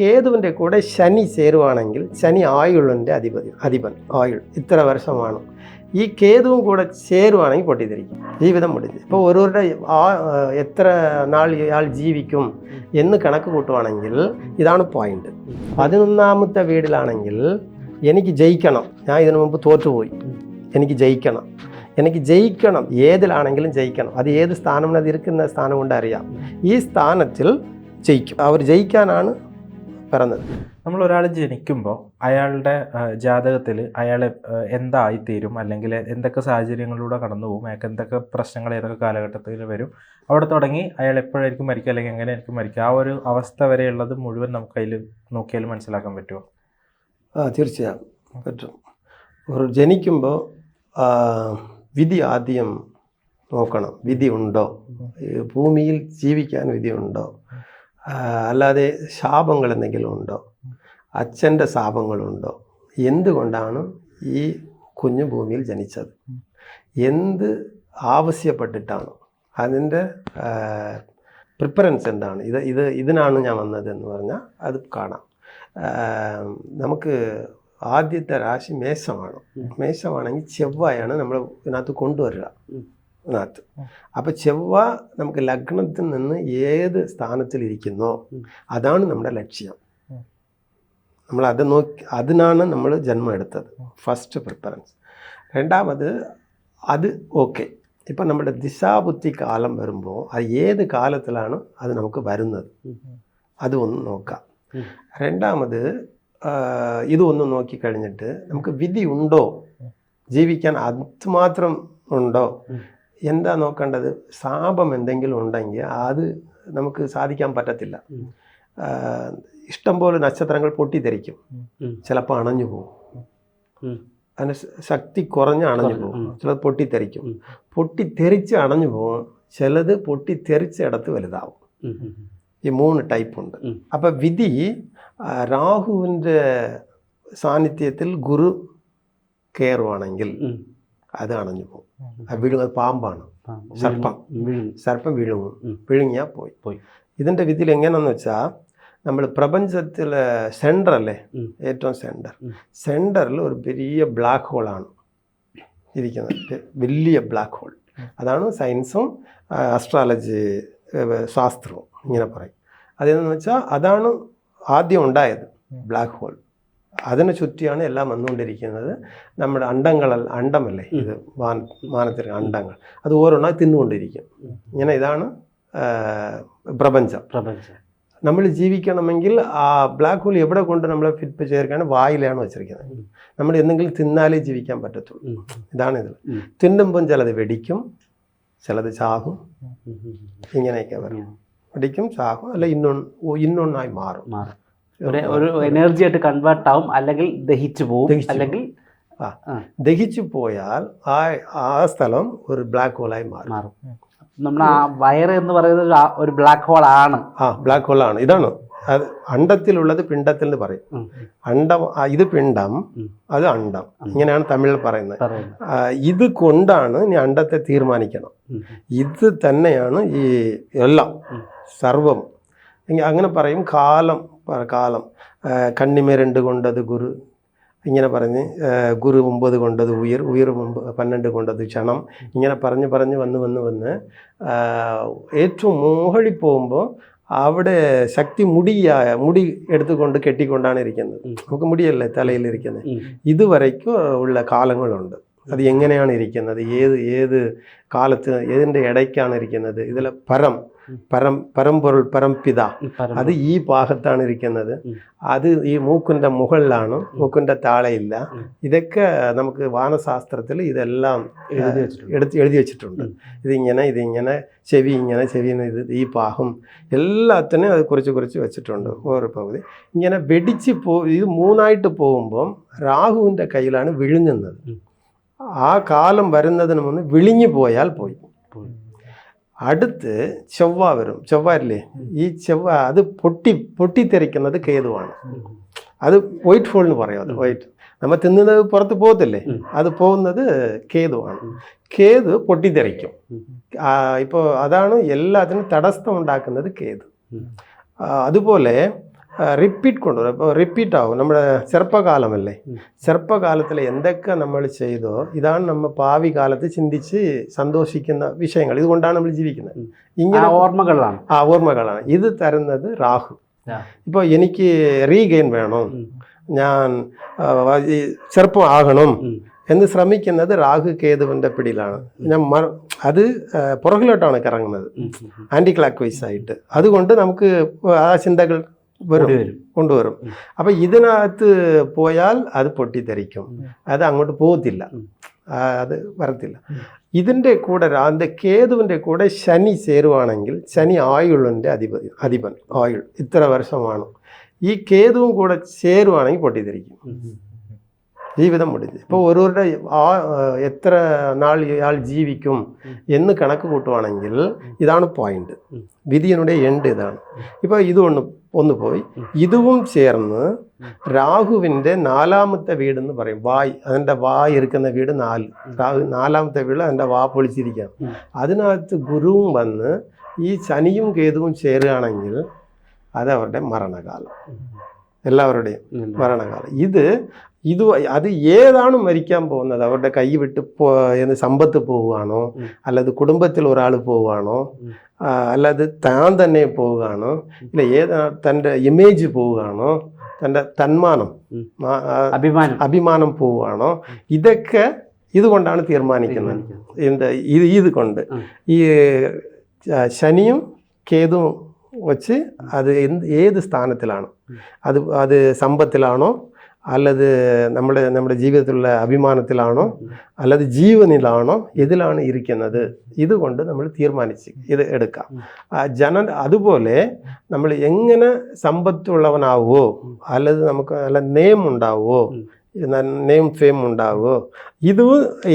കേതുവിന്റെ കൂടെ ശനി ചേരുവാണെങ്കിൽ ശനി ആയുളിന്റെ അധിപതി അധിപൻ ആയുൾ. ഇത്ര വർഷമാണ്. ഈ കേതുവും കൂടെ ചേരുവാണെങ്കിൽ പൊട്ടിത്തിരിക്കും ജീവിതം മുടിഞ്ഞു ഇപ്പോൾ ഓരോരുടെ ആ എത്ര നാൾ ഇയാൾ ജീവിക്കും എന്ന് കണക്ക് കൂട്ടുവാണെങ്കിൽ ഇതാണ് പോയിന്റ് പതിനൊന്നാമത്തെ വീടിലാണെങ്കിൽ എനിക്ക് ജയിക്കണം. ഞാൻ ഇതിനു മുമ്പ് തോറ്റുപോയി. എനിക്ക് ജയിക്കണം. എനിക്ക് ജയിക്കണം. ഏതിലാണെങ്കിലും ജയിക്കണം. അത് ഏത് സ്ഥാനം അത് ഇരിക്കുന്ന സ്ഥാനം കൊണ്ട് അറിയാം ഈ സ്ഥാനത്തിൽ ജയിക്കും. അവർ ജയിക്കാനാണ് പിറന്നത് നമ്മൾ ഒരാൾ ജനിക്കുമ്പോൾ അയാളുടെ ജാതകത്തിൽ അയാൾ എന്തായിത്തീരും? അല്ലെങ്കിൽ എന്തൊക്കെ സാഹചര്യങ്ങളിലൂടെ കടന്നു പോകും അയാൾക്ക് എന്തൊക്കെ പ്രശ്നങ്ങൾ ഏതൊക്കെ കാലഘട്ടത്തിൽ വരും? അവിടെ തുടങ്ങി അയാൾ എപ്പോഴായിരിക്കും മരിക്കുക? അല്ലെങ്കിൽ എങ്ങനെയായിരിക്കും മരിക്കുക? ആ ഒരു അവസ്ഥ വരെയുള്ളത് മുഴുവൻ നമുക്ക് അതിൽ നോക്കിയാൽ മനസ്സിലാക്കാൻ പറ്റുമോ? ആ തീർച്ചയായും പറ്റും. ഒരു ജനിക്കുമ്പോൾ വിധി ആദ്യം നോക്കണം. വിധി ഉണ്ടോ? ഭൂമിയിൽ ജീവിക്കാൻ വിധി ഉണ്ടോ? ആ, അല്ലാതെ ശാപങ്ങൾ എന്തെങ്കിലും ഉണ്ടോ? അച്ഛന്റെ ശാപങ്ങളുണ്ടോ? എന്തുകൊണ്ടാണ് ഈ കുഞ്ഞു ഭൂമിയിൽ ജനിച്ചത്? എന്ത് ആവശ്യപ്പെട്ടിട്ടാണ്? അതിന്റെ പ്രിഫറൻസ് എന്താണ്? ഇത് ഇത് ഇതിനാണ് ഞാൻ വന്നത് എന്ന് പറഞ്ഞാൽ അത് കാണാം. നമുക്ക് ആദ്യത്തെ രാശി മേശമാണ് മേശമാണെങ്കിൽ ചെവ്വായാണ് നമ്മൾ ഇതിനകത്ത് കൊണ്ടുവരിക. ഇതിനകത്ത് അപ്പോൾ ചൊവ്വ നമുക്ക് ലഗ്നത്തിൽ നിന്ന് ഏത് സ്ഥാനത്തിലിരിക്കുന്നോ അതാണ് നമ്മുടെ ലക്ഷ്യം. നമ്മൾ അത് നോക്കി അതിനാണ് നമ്മൾ ജന്മം എടുത്തത്. ഫസ്റ്റ് പ്രിഫറൻസ് രണ്ടാമത് അത് ഓക്കെ ഇപ്പം നമ്മുടെ ദിശാബുദ്ധി കാലം വരുമ്പോൾ അത് ഏത് കാലത്തിലാണ് അത് നമുക്ക് വരുന്നത്? അത് ഒന്ന് നോക്കാം. രണ്ടാമത് ഇതൊന്ന് ഇത് ഒന്ന് നോക്കിക്കഴിഞ്ഞിട്ട് നമുക്ക് വിധി ഉണ്ടോ? ജീവിക്കാൻ അത് മാത്രം ഉണ്ടോ. എന്താ നോക്കേണ്ടത് ശാപം എന്തെങ്കിലും ഉണ്ടെങ്കിൽ അത് നമുക്ക് സാധിക്കാൻ പറ്റത്തില്ല ഇഷ്ടം പോലെ ഇഷ്ടംപോലെ നക്ഷത്രങ്ങൾ പൊട്ടിത്തെറിക്കും. ചിലപ്പോൾ അണഞ്ഞു പോകും. അതിന് ശക്തി കുറഞ്ഞ് അണഞ്ഞു പോകും. ചിലത് പൊട്ടിത്തെറിക്കും. പൊട്ടിത്തെറിച്ച് അണഞ്ഞു പോകും ചിലത് പൊട്ടിത്തെറിച്ച ഇടത്ത് വലുതാവും. ഈ മൂന്ന് ടൈപ്പ് ഉണ്ട്. അപ്പം വിധി രാഹുവിന്റെ സാന്നിധ്യത്തിൽ ഗുരു കയറുവാണെങ്കിൽ. അത് അണഞ്ഞു പോകും. അത് വിഴുങ്ങ പാമ്പാണ്. സർപ്പം. വീഴും. സർപ്പം വിഴുങ്ങും ഉം. വിഴുങ്ങിയാൽ പോയി. പോയി. ഇതിന്റെ വിധിയിൽ എങ്ങനെയാണെന്ന് വെച്ചാൽ നമ്മൾ പ്രപഞ്ചത്തിലെ സെന്റർ അല്ലേ? ഏറ്റവും സെന്റർ. സെന്ററിൽ ഒരു വലിയ ബ്ലാക്ക് ഹോളാണ് ഇരിക്കുന്നത്. വലിയ ബ്ലാക്ക് ഹോൾ അതാണ് സയൻസും അസ്ട്രോളജി ശാസ്ത്രവും ഇങ്ങനെ പറയും. അതെന്ന് വെച്ചാൽ അതാണ് ആദ്യം ഉണ്ടായത് ബ്ലാക്ക് ഹോൾ അതിനെ ചുറ്റിയാണ് എല്ലാം വന്നുകൊണ്ടിരിക്കുന്നത്. നമ്മുടെ അണ്ടങ്ങളല്ല അണ്ടമല്ലേ ഇത്? വാന മാനത്തിന് അണ്ടങ്ങൾ. അത് ഓരോന്നായി തിന്നുകൊണ്ടിരിക്കും. ഇങ്ങനെ ഇതാണ് പ്രപഞ്ചം. പ്രപഞ്ചം. നമ്മൾ ജീവിക്കണമെങ്കിൽ ആ ബ്ലാക്ക് ഹോൾ എവിടെ കൊണ്ട് നമ്മളെ ഫിറ്റ് ചേർക്കാണ് വായിലാണ് വെച്ചിരിക്കുന്നത്. നമ്മൾ എന്തെങ്കിലും തിന്നാലേ ജീവിക്കാൻ പറ്റത്തുള്ളൂ. ഇതാണ് ഇത്. തിന്നുമ്പം ചിലത് വെടിക്കും ചിലത് ചാകും. ഇങ്ങനെയൊക്കെ വരും. വെടിക്കും ചാകും അല്ല ഇന്നൊന്ന് ഇന്നൊന്നായി മാറും. മാറും. ഒരു എനർജി ആയിട്ട് കൺവേർട്ട് ആവും അല്ലെങ്കിൽ ദഹിച്ചു പോവും അല്ലെങ്കിൽ. ദഹിച്ചു പോയാൽ ആ ആ സ്ഥലം ഒരു ബ്ലാക്ക് ഹോളായി മാറും. മാറും. നമ്മൾ ആ വയറ് എന്ന് പറയുന്നത് ഒരു ബ്ലാക്ക് ഹോൾ ആണ്. ആ ബ്ലാക്ക് ഹോൾ ആണ്. ഇതാണ്. അത് അണ്ടത്തിലുള്ളത് പിണ്ടത്തിൽ എന്ന് പറയും. അണ്ടം ഇത് പിണ്ടം അത് അണ്ടം. ഇങ്ങനെയാണ് തമിഴിൽ പറയുന്നത്. ഇത് കൊണ്ടാണ് ഇനി അണ്ടത്തെ തീരുമാനിക്കണം. ഇത് തന്നെയാണ് ഈ എല്ലാം സർവം. അങ്ങനെ പറയും കാലം. കാലം. കണ്ണിമേ രണ്ട് കൊണ്ടത് ഗുരു ഇങ്ങനെ പറഞ്ഞ് ഗുരു ഒമ്പത് കൊണ്ടത് ഉയർ ഉയർ മുമ്പ് പന്ത്രണ്ട് കൊണ്ടത് ക്ഷണം ഇങ്ങനെ പറഞ്ഞ് പറഞ്ഞ് വന്ന് വന്ന് വന്ന് ഏറ്റവും മുകളിൽ പോകുമ്പോൾ അവിടെ ശക്തി മുടിയായ മുടി എടുത്തുകൊണ്ട് കെട്ടിക്കൊണ്ടാണ് ഇരിക്കുന്നത്. നമുക്ക് മുടിയല്ലേ തലയിലിരിക്കുന്നത്. ഇതുവരയ്ക്കും ഉള്ള കാലങ്ങളുണ്ട്. അത് എങ്ങനെയാണ് ഇരിക്കുന്നത്? ഏത് ഏത് കാലത്ത് ഏതിന്റെ ഇടയ്ക്കാണ് ഇരിക്കുന്നത്? ഇതിൽ പരം. പരം പരമ്പൊരുൾ പരംപിത. അത് ഈ ഭാഗത്താണ് ഇരിക്കുന്നത്. അത് ഈ മൂക്കിന്റെ മുകളിലാണ് മൂക്കിന്റെ താളയില്ല. ഇതൊക്കെ നമുക്ക് വാനശാസ്ത്രത്തിൽ ഇതെല്ലാം എടുത്ത് എഴുതി വെച്ചിട്ടുണ്ട്. ഇതിങ്ങനെ ഇതിങ്ങനെ ചെവി ഇങ്ങനെ ചെവി ഇത് ഈ പാഹം എല്ലാത്തിനും അത് കുറിച്ച് കുറിച്ച് വെച്ചിട്ടുണ്ട് ഓരോ പകുതി ഇങ്ങനെ വെടിച്ച് പോ ഇത് മൂന്നായിട്ട് പോകുമ്പം രാഹുവിന്റെ കയ്യിലാണ് വിഴുങ്ങുന്നത്. ആ കാലം വരുന്നതിന് മുന്നേ വിളിഞ്ഞു പോയാൽ പോയി പോയി. അടുത്ത് ചൊവ്വ വരും. ചൊവ്വല്ലേ ഈ ചൊവ്വ അത് പൊട്ടി പൊട്ടിത്തെറിക്കുന്നത് കേതുവാണ്. അത് വൈറ്റ് ഫോൾ എന്ന് പറയും അത് വൈറ്റ് നമ്മൾ തിന്നുന്നത് പുറത്ത് പോകത്തില്ലേ? അത് പോകുന്നത് കേതുവാണ്. കേതു പൊട്ടിത്തെറിക്കും. ഇപ്പോൾ അതാണ് എല്ലാത്തിനും തടസ്സം ഉണ്ടാക്കുന്നത് കേതു അതുപോലെ റിപ്പീറ്റ് കൊണ്ടുവരും ഇപ്പോൾ റിപ്പീറ്റ് ആവും നമ്മുടെ ചെറുപ്പകാലമല്ലേ ഉം. ചെറുപ്പകാലത്തിൽ എന്തൊക്കെ നമ്മൾ ചെയ്തോ ഇതാണ് നമ്മൾ ഭാവി കാലത്ത് ചിന്തിച്ച് സന്തോഷിക്കുന്ന വിഷയങ്ങൾ ഇതുകൊണ്ടാണ് നമ്മൾ ജീവിക്കുന്നത് ഉം. ആ ഇങ്ങനെ ഓർമ്മകളാണ് ആ ഓർമ്മകളാണ് ഇത് തരുന്നത് രാഹു ആ. ഇപ്പോൾ എനിക്ക് റീഗെയിൻ വേണം ഉം. ഞാൻ ആ, ഈ ചെറുപ്പം ആകണം ഉം. എന്ന് ശ്രമിക്കുന്നത് രാഹു കേതുവിന്റെ പിടിയിലാണ് ഞാൻ മ- അത് ആ, പുറകിലോട്ടാണ് കറങ്ങുന്നത് ഉം. ഉം. ആന്റി ക്ലാക്ക് വൈസ് ആയിട്ട് അതുകൊണ്ട് നമുക്ക് ആ ചിന്തകൾ വരും കൊണ്ടുവരും. അപ്പം ഇതിനകത്ത് പോയാൽ അത് പൊട്ടിത്തെറിക്കും. അത് അങ്ങോട്ട് പോകത്തില്ല. അത് വരത്തില്ല. ഇതിന്റെ കൂടെ അത് കേതുവിന്റെ കൂടെ ശനി ചേരുവാണെങ്കിൽ ശനി ആയുളിന്റെ അധിപതി അധിപൻ ആയുൾ. ഇത്ര വർഷമാണ്. ഈ കേതുവും കൂടെ ചേരുവാണെങ്കിൽ പൊട്ടിത്തെറിക്കും. ജീവിതം മുടിഞ്ഞ് ഇപ്പോൾ ഓരോരുടെ ആ, എത്ര നാൾ ഇയാൾ ജീവിക്കും എന്ന് കണക്ക് കൂട്ടുവാണെങ്കിൽ ഇതാണ് പോയിന്റ് ഉം. എൻഡ് എണ്ട് ഇതാണ്. ഇപ്പോൾ ഇത് ഒന്ന് പോയി. ഇതും ചേർന്ന് രാഹുവിന്റെ നാലാമത്തെ വീട് എന്ന് പറയും. വായ് അതിന്റെ വായ് ഇരിക്കുന്ന വീട് നാല്. രാഹു നാലാമത്തെ വീട് അതിന്റെ വാ പൊളിച്ചിരിക്കുകയാണ്. അതിനകത്ത് ഗുരുവും വന്ന് ഈ ശനിയും കേതുവും ചേരുകയാണെങ്കിൽ അത് അവരുടെ മരണകാലം. എല്ലാവരുടെയും മരണകാലം. ഇത് ഇത് അത് ഏതാണ് മരിക്കാൻ പോകുന്നത് അവരുടെ കൈ വിട്ട് പോ എന്ന് സമ്പത്ത് പോവുകയാണോ ഉം. അല്ലാതെ കുടുംബത്തിൽ ഒരാൾ പോവുകയാണോ ഉം. ആ, അല്ലാതെ താൻ തന്നെ പോവുകയാണോ ഇല്ല ഏതാ തന്റെ ഇമേജ് പോവുകയാണോ തന്റെ തന്മാനം ഉം. ആ, ആ, അഭിമാനം അഭിമാനം പോവുകയാണോ ഇതൊക്കെ ഇതുകൊണ്ടാണ് തീരുമാനിക്കുന്നത് എന്ത് ഇത് ഇത് കൊണ്ട് ഉം. ഈ ആ, ശനിയും കേതുവും വച്ച് അത് എന്ത് ഏത് സ്ഥാനത്തിലാണ് അത് അത് സമ്പത്തിലാണോ അല്ലത് നമ്മുടെ നമ്മുടെ ജീവിതത്തിലുള്ള അഭിമാനത്തിലാണോ അല്ലത് ജീവനിലാണോ ഇതിലാണ് ഇരിക്കുന്നത് ഇതുകൊണ്ട് നമ്മൾ തീരുമാനിച്ച് ഇത് എടുക്കാം ആ ജന അതുപോലെ നമ്മൾ എങ്ങനെ സമ്പത്തുള്ളവനാവോ അല്ലത് നമുക്ക് നല്ല നെയിം ഉണ്ടാവോ നെയിം ഫെയിം ഉണ്ടാവോ ഇത്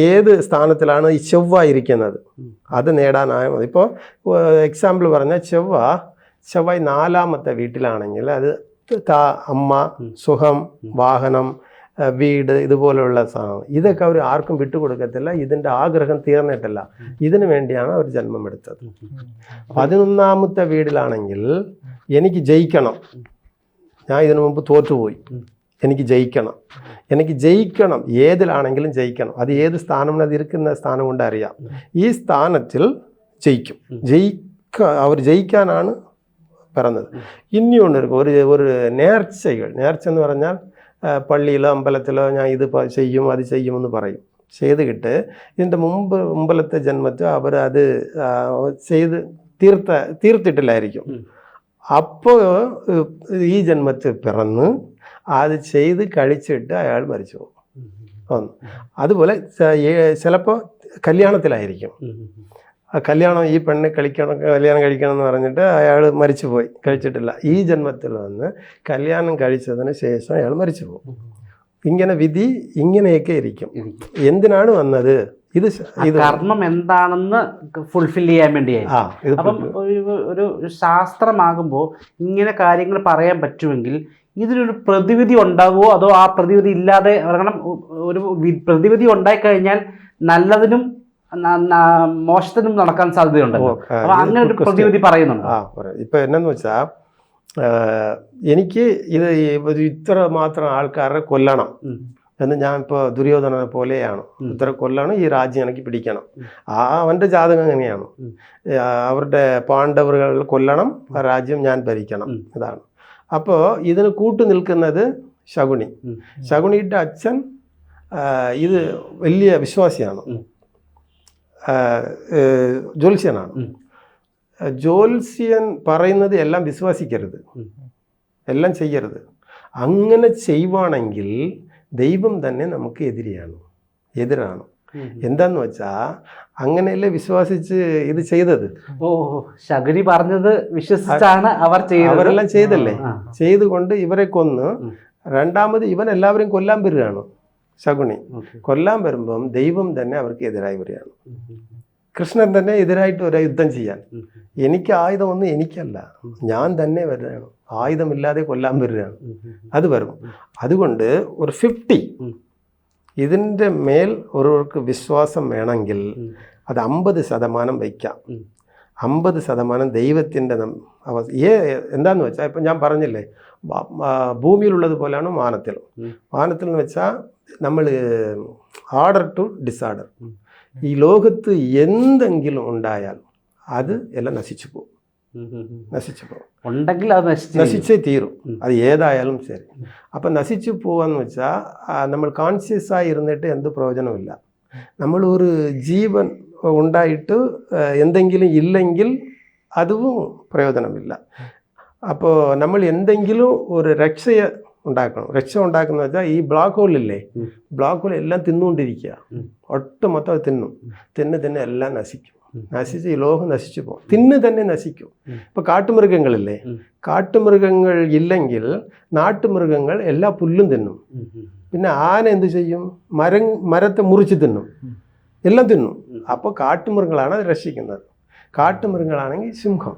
ഏത് സ്ഥാനത്തിലാണ് ഈ ചൊവ്വ ഇരിക്കുന്നത് അത് നേടാനായ മതി ഇപ്പോൾ എക്സാമ്പിൾ പറഞ്ഞാൽ ചൊവ്വ ചൊവ്വ നാലാമത്തെ വീട്ടിലാണെങ്കിൽ അത് താ അമ്മ സുഖം വാഹനം വീട് ഇതുപോലെയുള്ള സാധനം ഇതൊക്കെ അവർ ആർക്കും വിട്ടുകൊടുക്കത്തില്ല. ഇതിന്റെ ആഗ്രഹം തീർന്നിട്ടില്ല. ഇതിനു വേണ്ടിയാണ് അവർ ജന്മം എടുത്തത്. പതിനൊന്നാമത്തെ വീടിലാണെങ്കിൽ എനിക്ക് ജയിക്കണം. ഞാൻ ഇതിനു മുമ്പ് തോറ്റുപോയി. എനിക്ക് ജയിക്കണം. എനിക്ക് ജയിക്കണം. ഏതിലാണെങ്കിലും ജയിക്കണം. അത് ഏത് സ്ഥാനം അത് ഇരിക്കുന്ന സ്ഥാനം കൊണ്ട് അറിയാം ഈ സ്ഥാനത്തിൽ ജയിക്കും. ജയിക്ക അവർ ജയിക്കാനാണ് பிறந்தது இன்னி ஒன்று இருக்குது ஒரு ஒரு நேர்ச்சைகள் நேர்ச்சைன்னு പറഞ്ഞാൽ പള്ളിയിലോ അമ്പലത്തിലോ ഞാൻ ഇത് ചെയ്യും അത് ചെയ്യുമെന്ന് പറയും ചെയ്തുകിട്ട് ഇതിൻ്റെ മുമ്പ് മുമ്പലത്തെ ജന്മത്തിൽ അവർ അത് ചെയ്ത് തീർത്ത തീർത്തിട്ടില്ലായിരിക്കും അപ്പോൾ ഈ ജന്മത്തിൽ പിറന്ന് അത് ചെയ്ത് കഴിച്ചിട്ട് അയാൾ മരിച്ചു പോകും ഒന്ന് അതുപോലെ ചിലപ്പോൾ കല്യാണത്തിലായിരിക്കും ആ കല്യാണം ഈ പെണ്ണ് കളിക്കണം കല്യാണം കഴിക്കണം എന്ന് പറഞ്ഞിട്ട് അയാൾ മരിച്ചു പോയി കഴിച്ചിട്ടില്ല. ഈ ജന്മത്തിൽ വന്ന് കല്യാണം കഴിച്ചതിന് ശേഷം അയാൾ മരിച്ചു പോകും ഇങ്ങനെ വിധി ഇങ്ങനെയൊക്കെ ഇരിക്കും. എന്തിനാണ് വന്നത്? ഇത് ഇത് കർമ്മം എന്താണെന്ന് ഫുൾഫിൽ ചെയ്യാൻ വേണ്ടിയായി അപ്പം ഒരു ശാസ്ത്രമാകുമ്പോൾ ഇങ്ങനെ കാര്യങ്ങൾ പറയാൻ പറ്റുമെങ്കിൽ ഇതിനൊരു പ്രതിവിധി ഉണ്ടാകുമോ അതോ ആ പ്രതിവിധി ഇല്ലാതെ കാരണം ഒരു പ്രതിവിധി ഉണ്ടായിക്കഴിഞ്ഞാൽ നല്ലതിനും മോശത്തിനും നടക്കാൻ സാധ്യതയുണ്ട് അങ്ങനെ ഒരു പ്രതിവിധി പറയുന്നുണ്ട്? ഇപ്പൊ എന്നു വെച്ചാ എനിക്ക് ഇത് ഇത്ര മാത്രം ആൾക്കാരെ കൊല്ലണം എന്ന് ഞാൻ ഇപ്പോൾ ദുര്യോധനനെ പോലെയാണ്. ഇത്ര കൊല്ലണം ഈ രാജ്യം എനിക്ക് പിടിക്കണം. ആ അവന്റെ ജാതകം എങ്ങനെയാണ്? അവരുടെ പാണ്ഡവറുകൾ കൊല്ലണം രാജ്യം ഞാൻ ഭരിക്കണം. ഇതാണ്. അപ്പോൾ ഇതിന് കൂട്ടു നിൽക്കുന്നത് ശകുണി ശകുണിയുടെ അച്ഛൻ ഇത് വലിയ വിശ്വാസിയാണ്. ജ്യോത്സ്യനാണ്. ജ്യോത്സ്യൻ പറയുന്നത് എല്ലാം വിശ്വസിക്കരുത്. എല്ലാം ചെയ്യരുത്. അങ്ങനെ ചെയ്യുവാണെങ്കിൽ ദൈവം തന്നെ നമുക്ക് എതിരെയാണ്. എതിരാണ്. എന്താന്ന് വെച്ചാ അങ്ങനെയല്ലേ വിശ്വാസിച്ച് ഇത് ചെയ്തത്? ഓ ശകുരി പറഞ്ഞത് വിശ്വസിച്ചാണ് അവർ അവരെല്ലാം ചെയ്തല്ലേ. ചെയ്തുകൊണ്ട് ഇവരെ കൊന്ന്. രണ്ടാമത് ഇവൻ എല്ലാവരും കൊല്ലാൻ വരികയാണ് ഓക്കേ. കൊല്ലാൻ വരുമ്പം ദൈവം തന്നെ അവർക്ക് എതിരായി വരികയാണ്. കൃഷ്ണൻ തന്നെ എതിരായിട്ട് ഒരു യുദ്ധം ചെയ്യാൻ. എനിക്ക് ആയുധമൊന്നും എനിക്കല്ല ഞാൻ തന്നെ വരികയാണ് ആയുധമില്ലാതെ കൊല്ലാൻ വരികയാണ്. അത് വരും അതുകൊണ്ട് ഒരു ഫിഫ്റ്റി. ഇതിന്റെ മേൽ ഒരുവർക്ക് വിശ്വാസം വേണമെങ്കിൽ അത് അമ്പത് ശതമാനം വയ്ക്കാം. അമ്പത് ശതമാനം ദൈവത്തിന്റെ അവ ഏ എന്താന്ന് വെച്ചാൽ ഇപ്പം ഞാൻ പറഞ്ഞില്ലേ ഭൂമിയിലുള്ളത് പോലെയാണ് വാനത്തിലും വാനത്തിൽ എന്ന് വെച്ചാൽ നമ്മൾ ആർഡർ ടു ഡിസാർഡർ ഉം. ഈ ലോകത്ത് എന്തെങ്കിലും ഉണ്ടായാൽ അത് എല്ലാം നശിച്ചു പോകും ഉം, ഉം, ഉം. നശിച്ചു പോകും ഉണ്ടെങ്കിൽ അത് നശിച്ചു നശിച്ചേ തീരും ഉം. അത് ഏതായാലും ശരി അപ്പം നശിച്ചു പോവാന്ന് വെച്ചാൽ നമ്മൾ കോൺഷ്യസ് ആയി ഇരുന്നിട്ട് എന്ത് പ്രയോജനമില്ല നമ്മൾ ഒരു ജീവൻ ഉണ്ടായിട്ട് ആ, എന്തെങ്കിലും ഇല്ലെങ്കിൽ അതും പ്രയോജനമില്ല അപ്പോൾ നമ്മൾ എന്തെങ്കിലും ഒരു രക്ഷയെ ഉണ്ടാക്കണം. രക്ഷ ഉണ്ടാക്കുന്ന വെച്ചാൽ ഈ ബ്ലാക്ക് ഹോളില്ലേ ഇല്ലേ? ബ്ലാക്ക് ഹോൾ എല്ലാം തിന്നുകൊണ്ടിരിക്കുക. ഒട്ടും ഒട്ടുമൊത്തം അത് തിന്നും. തിന്ന് തിന്ന് എല്ലാം നശിക്കും. നശിച്ച് ഈ ലോകം നശിച്ചു പോകും. തിന്ന് തന്നെ നശിക്കും. ഉം. ഇപ്പൊ കാട്ടുമൃഗങ്ങളില്ലേ? കാട്ടുമൃഗങ്ങൾ ഇല്ലെങ്കിൽ നാട്ടുമൃഗങ്ങൾ എല്ലാ പുല്ലും തിന്നും. പിന്നെ ആന എന്ത് ചെയ്യും? മരം മരത്തെ മുറിച്ച് തിന്നും. എല്ലാം തിന്നും. അപ്പോൾ കാട്ടുമൃഗങ്ങളാണ് അത് രക്ഷിക്കുന്നത്. കാട്ടുമൃഗങ്ങളാണെങ്കിൽ സിംഹം.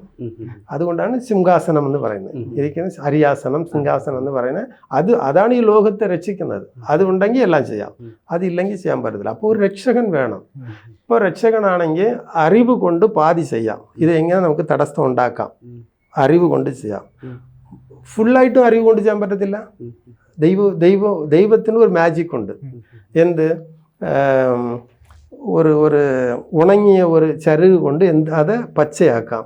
അതുകൊണ്ടാണ് സിംഹാസനം എന്ന് പറയുന്നത്. ഇരിക്കുന്ന ഹരിയാസനം സിംഹാസനം എന്ന് പറയുന്നത്. അത് അതാണ് ഈ ലോകത്തെ രക്ഷിക്കുന്നത്. അതുണ്ടെങ്കിൽ എല്ലാം ചെയ്യാം. അതില്ലെങ്കിൽ ചെയ്യാൻ പറ്റത്തില്ല. അപ്പോൾ ഒരു രക്ഷകൻ വേണം. ഇപ്പോൾ രക്ഷകനാണെങ്കിൽ അറിവ് കൊണ്ട് പാതി ചെയ്യാം. ഇത് എങ്ങനെ നമുക്ക് തടസ്സം ഉണ്ടാക്കാം? അറിവ് കൊണ്ട് ചെയ്യാം. ഫുള്ളായിട്ടും അറിവ് കൊണ്ട് ചെയ്യാൻ പറ്റത്തില്ല? ദൈവ ദൈവ ദൈവത്തിന് ഒരു മാജിക് ഉണ്ട്. എന്ത്? ആം, ഒരു ഒരു ഉണങ്ങിയ ഒരു கொண்டு எந்த அதை അത് പച്ചയാക്കാം.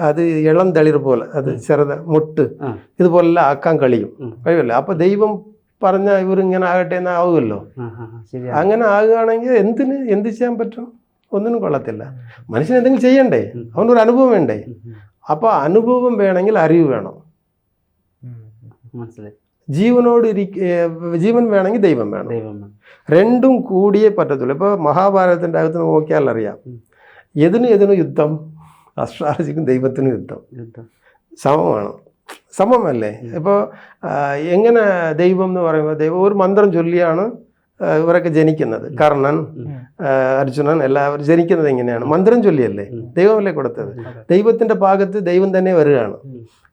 അത് ഇളം തളിർ പോലെ അത് ചെറുത മുട്ട്. ഇതുപോലെല്ലാം ആക്കാൻ കഴിയും. കഴിയുമല്ലോ? അപ്പോൾ ദൈവം പറഞ്ഞ ഇവരിങ്ങനെ ആകട്ടെ എന്ന് ആവുമല്ലോ? അങ്ങനെ ആകുകയാണെങ്കിൽ എന്തിന് എന്ത് ചെയ്യാൻ പറ്റും? ഒന്നിനും കൊള്ളത്തില്ല. മനുഷ്യൻ എന്തെങ്കിലും ചെയ്യണ്ടേ. അവനൊരു അനുഭവം വേണ്ടേ. അപ്പോൾ അനുഭവം വേണമെങ്കിൽ അറിവ് വേണം. മനസ്സിലായി. ജീവനോട് ജീവൻ വേണമെങ്കിൽ ദൈവം വേണം. രണ്ടും കൂടിയേ പറ്റത്തുള്ളൂ. ഇപ്പോൾ മഹാഭാരതത്തിന്റെ അകത്ത് നോക്കിയാൽ അറിയാം. എതിനും എതിനും യുദ്ധം അസ്ട്രാളജിക്കും ദൈവത്തിനും യുദ്ധം. സമമാണ്. സമമല്ലേ? ഇപ്പോൾ എങ്ങനെ ദൈവം എന്ന് പറയുമ്പോൾ ദൈവം ഒരു മന്ത്രം ചൊല്ലിയാണ് ഇവരൊക്കെ ജനിക്കുന്നത്. കർണൻ. അർജുനൻ എല്ലാവരും ജനിക്കുന്നത് എങ്ങനെയാണ്? മന്ത്രം ചൊല്ലിയല്ലേ. ദൈവമല്ലേ കൊടുത്തത്? ദൈവത്തിന്റെ ദൈവത്തിന്റെ ഭാഗത്ത് ദൈവം തന്നെ വരികയാണ്.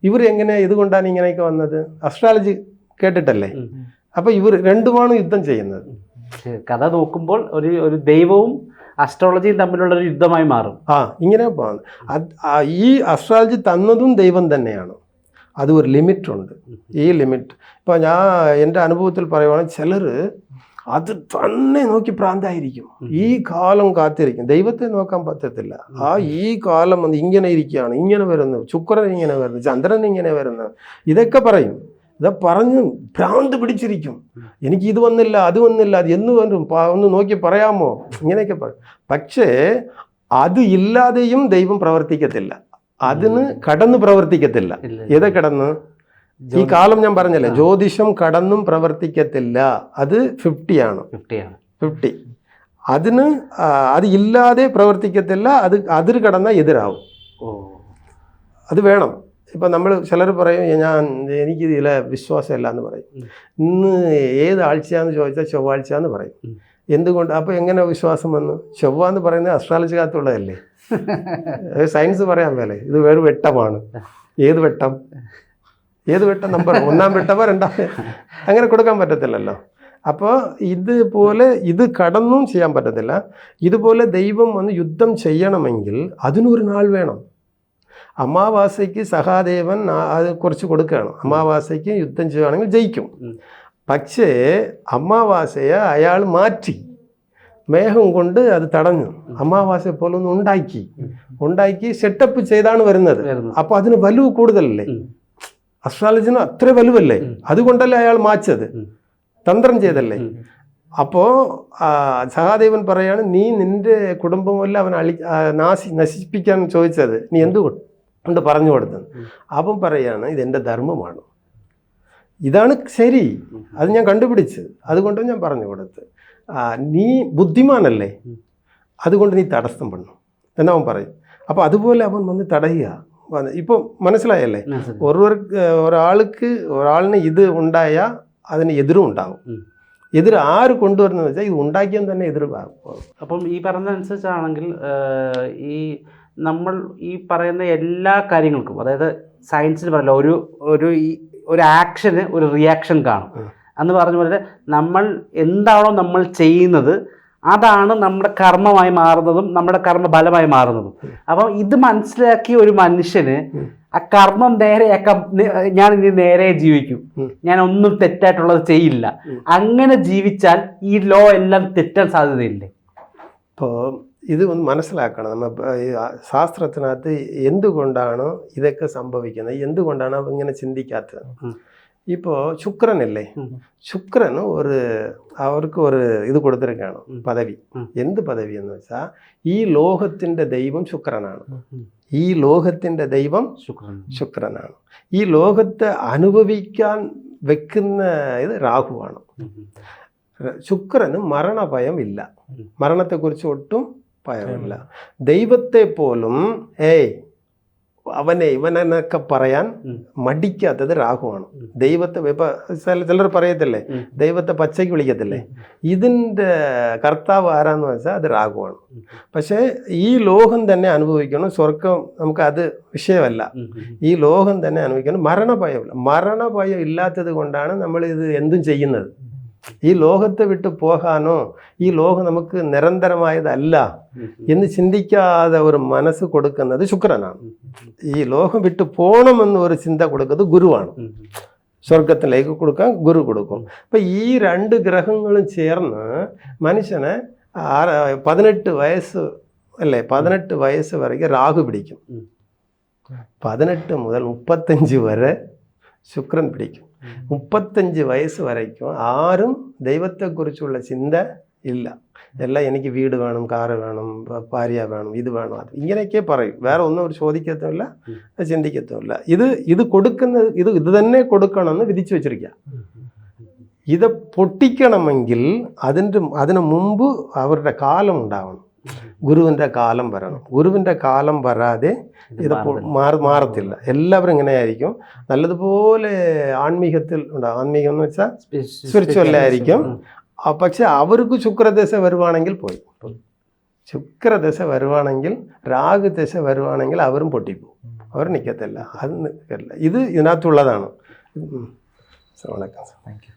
ഇവർ എങ്ങനെ ഇതുകൊണ്ടാണ് ഇങ്ങനെയൊക്കെ വന്നത്? അസ്ട്രാളജി കേട്ടിട്ടല്ലേ? അപ്പൊ ഇവർ രണ്ടുമാണ് യുദ്ധം ചെയ്യുന്നത്. കഥ നോക്കുമ്പോൾ ഒരു ഒരു ദൈവവും അസ്ട്രോളജിയും തമ്മിലുള്ള ഒരു യുദ്ധമായി മാറും. ആ ഇങ്ങനെ ഈ അസ്ട്രോളജി തന്നതും ദൈവം തന്നെയാണ്. അത് ഒരു ലിമിറ്റ് ഉണ്ട്. ഈ ലിമിറ്റ് ഇപ്പോൾ ഞാൻ എന്റെ അനുഭവത്തിൽ പറയുവാണെങ്കിൽ ചിലർ അത് തന്നെ നോക്കി പ്രാന്തായിരിക്കും. ഈ കാലം കാത്തിരിക്കും. ദൈവത്തെ നോക്കാൻ പറ്റത്തില്ല. ആ ഈ കാലം വന്ന് ഇങ്ങനെ ഇരിക്കുകയാണ്. ഇങ്ങനെ വരുന്നു. ശുക്രൻ ഇങ്ങനെ വരുന്നു. ചന്ദ്രൻ ഇങ്ങനെ വരുന്നു. ഇതൊക്കെ പറയും. ഇത് പറഞ്ഞു ഭ്രാന്ത് പിടിച്ചിരിക്കും. എനിക്ക് ഇത് വന്നില്ല അത് വന്നില്ല അത് എന്ന് വരും? ഒന്ന് നോക്കി പറയാമോ? ഇങ്ങനെയൊക്കെ പറയും പക്ഷേ അത് ഇല്ലാതെയും ദൈവം പ്രവർത്തിക്കത്തില്ല. അതിന് കടന്ന് പ്രവർത്തിക്കത്തില്ല. ഏതാ കടന്ന്? ഈ കാലം ഞാൻ പറഞ്ഞല്ലേ ജ്യോതിഷം കടന്നും പ്രവർത്തിക്കത്തില്ല. അത് ഫിഫ്റ്റിയാണ്. ഫിഫ്റ്റിയാണ്. ഫിഫ്റ്റി. അതിന് അത് ഇല്ലാതെ പ്രവർത്തിക്കത്തില്ല അത് അതിർ കടന്നാൽ എതിരാവും. അത് വേണം. ഇപ്പം നമ്മൾ ചിലർ പറയും ഞാൻ എനിക്ക് ഇതിലെ വിശ്വാസമില്ല എന്ന് പറയും. ഇന്ന് ഏത് ആഴ്ചയാന്ന് ചോദിച്ചാൽ ചൊവ്വാഴ്ച എന്ന് പറയും. എന്തുകൊണ്ട്? അപ്പോൾ എങ്ങനെ വിശ്വാസം വന്നു? ചൊവ്വ എന്ന് പറയുന്നത് അസ്ട്രാളജിക്കകത്തുള്ളതല്ലേ സയൻസ് പറയാൻ മേലെ. ഇത് വേറെ വെട്ടമാണ്. ഏത് വെട്ടം? ഏത് വെട്ടം നമ്പർ? ഒന്നാം വെട്ടമോ രണ്ടാം അങ്ങനെ കൊടുക്കാൻ പറ്റത്തില്ലല്ലോ. അപ്പോൾ ഇതുപോലെ ഇത് കടന്നും ചെയ്യാൻ പറ്റത്തില്ല. ഇതുപോലെ ദൈവം വന്ന് യുദ്ധം ചെയ്യണമെങ്കിൽ അതിനൊരു നാൾ വേണം. അമാവാസയ്ക്ക് സഹാദേവൻ അത് കുറച്ച് കൊടുക്കുകയാണ്. അമാവാസയ്ക്ക് യുദ്ധം ചെയ്യുകയാണെങ്കിൽ ജയിക്കും. പക്ഷേ അമാവാസയെ അയാൾ മാറ്റി. മേഘം കൊണ്ട് അത് തടഞ്ഞു. അമാവാസയെ പോലെ ഒന്ന് ഉണ്ടാക്കി. ഉണ്ടാക്കി സെറ്റപ്പ് ചെയ്താണ് വരുന്നത്. വരുന്നു അപ്പോൾ അതിന് വലുവ് കൂടുതലല്ലേ? അസ്ട്രാലജിന് അത്ര വലുവല്ലേ? അതുകൊണ്ടല്ലേ അയാൾ മാച്ചത്? തന്ത്രം ചെയ്തല്ലേ? അപ്പോ അപ്പോൾ സഹാദേവൻ പറയാണ് നീ നിന്റെ കുടുംബമല്ല അവൻ അളി നാശി നശിപ്പിക്കാൻ ചോദിച്ചത്. നീ എന്തുകൊണ്ട് കൊണ്ട് പറഞ്ഞു കൊടുത്തത്. അപ്പം പറയാണ് ഇതെന്റെ ധർമ്മമാണ്. ഇതാണ് ശരി. അത് ഞാൻ കണ്ടുപിടിച്ച്. അതുകൊണ്ട് ഞാൻ പറഞ്ഞു കൊടുത്ത് നീ ബുദ്ധിമാനല്ലേ? അതുകൊണ്ട് നീ തടസ്സം പണ്ണു എന്നവൻ പറയും. അപ്പോൾ അതുപോലെ അവൻ വന്ന് തടയുക. ഇപ്പം മനസ്സിലായല്ലേ? മനസ്സിലായി. ഒരുവർ ഒരാൾക്ക് ഒരാളിന് ഇത് ഉണ്ടായാൽ അതിന് എതിരും ഉണ്ടാവും. എതിർ ആര് കൊണ്ടുവരുന്നത് വെച്ചാൽ ഇത് ഉണ്ടാക്കിയാൽ തന്നെ എതിർ അപ്പം ഈ പറഞ്ഞ അനുസരിച്ചാണെങ്കിൽ ഈ നമ്മൾ ഈ പറയുന്ന എല്ലാ കാര്യങ്ങൾക്കും അതായത് സയൻസിൽ പറയില്ല ഒരു ഒരു ഈ ഒരു ആക്ഷന് ഒരു റിയാക്ഷൻ കാണും. എന്ന് പറഞ്ഞ പോലെ നമ്മൾ എന്താണോ നമ്മൾ ചെയ്യുന്നത് അതാണ് നമ്മുടെ കർമ്മമായി മാറുന്നതും നമ്മുടെ കർമ്മ ഫലമായി മാറുന്നതും. അപ്പം ഇത് മനസ്സിലാക്കിയ ഒരു മനുഷ്യന് ആ കർമ്മം നേരെയാക്കാം ഞാൻ ഇനി നേരെ ജീവിക്കും. ഞാൻ ഒന്നും തെറ്റായിട്ടുള്ളത് ചെയ്യില്ല. അങ്ങനെ ജീവിച്ചാൽ ഈ ലോ എല്ലാം തെറ്റാൻ സാധ്യതയില്ലേ? ഇപ്പോൾ ഇത് ഒന്ന് മനസ്സിലാക്കണം. നമ്മ ഇപ്പൊ ഈ ആ ശാസ്ത്രത്തിനകത്ത് എന്തുകൊണ്ടാണ് ഇതൊക്കെ സംഭവിക്കുന്നത്? എന്തുകൊണ്ടാണ് ഇങ്ങനെ ചിന്തിക്കാത്തത്. ഇപ്പോൾ ശുക്രനല്ലേ? ഉം. ശുക്രന് ഒരു അവർക്ക് ഒരു ഇത് കൊടുത്തിരിക്കുകയാണ് പദവി. എന്ത് പദവി എന്ന് വെച്ചാൽ ഈ ലോകത്തിന്റെ ദൈവം ശുക്രനാണ്. ഈ ലോകത്തിന്റെ ദൈവം ശുക്രൻ. ശുക്രനാണ്. ഈ ലോകത്തെ അനുഭവിക്കാൻ വെക്കുന്ന ഇത് രാഹുവാണ്. ശുക്രന് മരണഭയം ഇല്ല. മരണത്തെക്കുറിച്ച് ഒട്ടും ഭയമില്ല. ദൈവത്തെ പോലും ഏയ് അവനെ ഇവനെന്നൊക്കെ പറയാൻ. മടിക്കാത്തത് രാഹുവാണ്. ദൈവത്തെ ഇപ്പൊ ചില- ചിലർ പറയത്തില്ലേ. ദൈവത്തെ പച്ചയ്ക്ക് വിളിക്കത്തില്ലേ? ഇതിന്റെ കർത്താവ് ആരാന്ന് വെച്ചാൽ അത് രാഹുവാണ്. പക്ഷേ ഈ ലോകം തന്നെ അനുഭവിക്കണം സ്വർഗം നമുക്ക് അത് വിഷയമല്ല. ഈ ലോകം തന്നെ അനുഭവിക്കണം മരണഭയമില്ല. മരണഭയം ഇല്ലാത്തത് കൊണ്ടാണ് നമ്മൾ ഇത് എന്തും ചെയ്യുന്നത്. ഈ ലോകത്തെ വിട്ട് പോകാനോ ഈ ലോകം നമുക്ക് നിരന്തരമായതല്ല എന്ന് ചിന്തിക്കാതെ ഒരു മനസ്സ് കൊടുക്കുന്നത് ശുക്രനാണ്. ഈ ലോകം വിട്ട് പോകണമെന്ന് ഒരു ചിന്ത കൊടുക്കുന്നത് ഗുരുവാണ്. സ്വർഗത്തിലേക്ക് കൊടുക്കാൻ ഗുരു കൊടുക്കും. അപ്പം ഈ രണ്ട് ഗ്രഹങ്ങളും ചേർന്ന് മനുഷ്യനെ ആറ് പതിനെട്ട് വയസ്സ് അല്ലേ പതിനെട്ട് വയസ്സ് വരെയ്ക്ക് രാഹു പിടിക്കും. ഉം. പതിനെട്ട് മുതൽ മുപ്പത്തഞ്ച് വരെ ശുക്രൻ പിടിക്കും. മുപ്പത്തഞ്ച് വയസ്സ് വരയ്ക്കും. ആരും ദൈവത്തെക്കുറിച്ചുള്ള ചിന്ത ഇല്ല. എല്ലാം എനിക്ക് വീട് വേണം കാറ് വേണം ഭാര്യ വേണം ഇത് വേണം അത് ഇങ്ങനെയൊക്കെ പറയും. വേറെ ഒന്നും അവർ ചോദിക്കത്തുമില്ല. ചിന്തിക്കത്തുമില്ല. ഇത് ഇത് കൊടുക്കുന്നത് ഇത് ഇത് തന്നെ കൊടുക്കണമെന്ന് വിധിച്ചു വെച്ചിരിക്കുക. ഇത് പൊട്ടിക്കണമെങ്കിൽ അതിന്റെ അതിനു മുമ്പ് അവരുടെ കാലം ഉണ്ടാവണം. ഗുരുവിന്റെ കാലം വരണം. ഗുരുവിന്റെ കാലം വരാതെ ഇത് മാറി മാറ മാറത്തില്ല. എല്ലാവരും ഇങ്ങനെയായിരിക്കും. നല്ലതുപോലെ ആത്മീകത്തിൽ ഉണ്ടാകും ആത്മീകം എന്ന് വെച്ചാൽ സ്പിരിച്വലായിരിക്കും പക്ഷെ അവർക്ക് ശുക്രദശ വരുവാണെങ്കിൽ പോയി. ശുക്രദശ വരുവാണെങ്കിൽ രാഗദശ വരുവാണെങ്കിൽ അവരും പൊട്ടിപ്പോവും. അവർ നിൽക്കത്തില്ല അത് നിൽക്കില്ല ഇത് ഇതിനകത്തുള്ളതാണ്. വണക്കം. Thank you